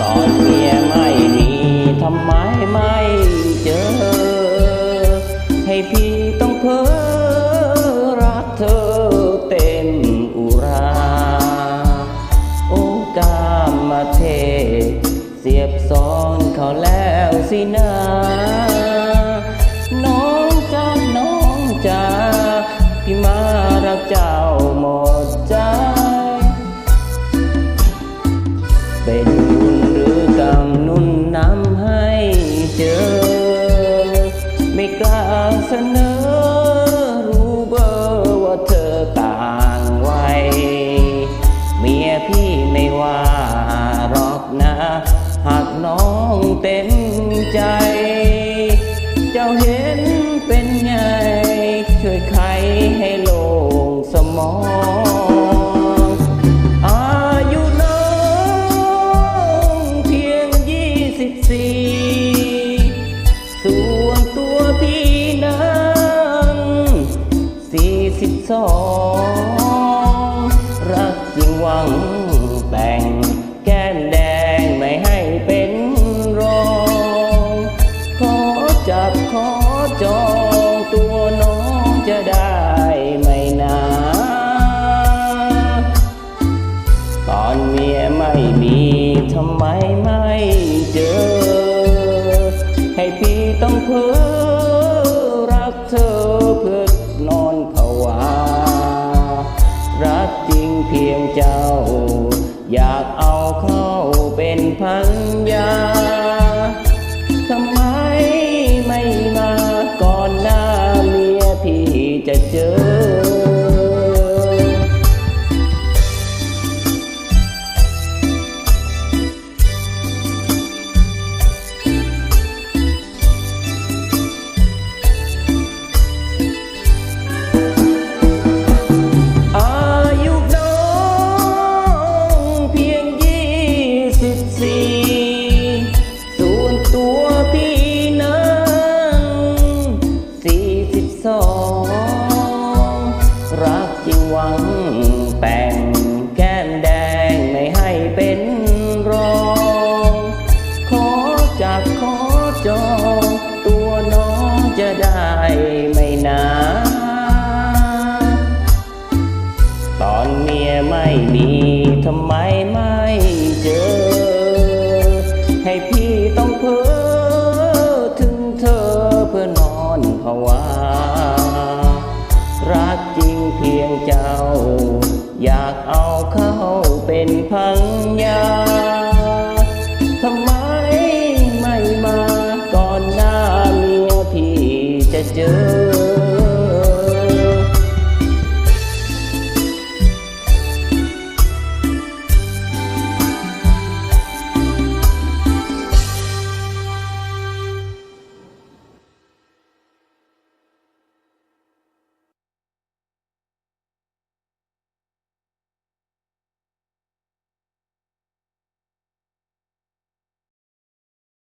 ตอนเพียไม่มีทำไมไม่เจอ ให้พี่ต้องเพ้อรักเธอเต็มอุรา โอ้กามมาเท เสียบซ้อนเขาแล้วสินะน้องจ้าน้องจ้าพี่มารักเจ้าหมดใจเป็น บุญหรือกรรมนุ่นนำให้เจอ ไม่กล้าเสนอ รู้เบอร์ว่าเธอต่างวัยเมียพี่ไม่ว่าหรอกนะ หากน้องเต็มใจ เจ้าเห็นเป็นไง ช่วยไขให้โล่งสมอง สิบสองรักจริงหวังแต่งแก้มแดงไม่ให้เป็นรองขอจับขอจองตัวน้องจะได้ไหม วา รักจริงเพียงเจ้า อยากเอาเข้าเป็นพันยา จริงหวังแต่งแก้มแดงไม่ให้เป็นรอง ขอจากขอจองตัวน้องจะได้ไม่นานตอนเมียไม่มีทำไมไม่เจอ ให้พี่ต้องเพ้อ เจ้า อยากเอาเข้าเป็นพังยาทำไมไม่มาก่อนหน้าเมียพี่จะเจอ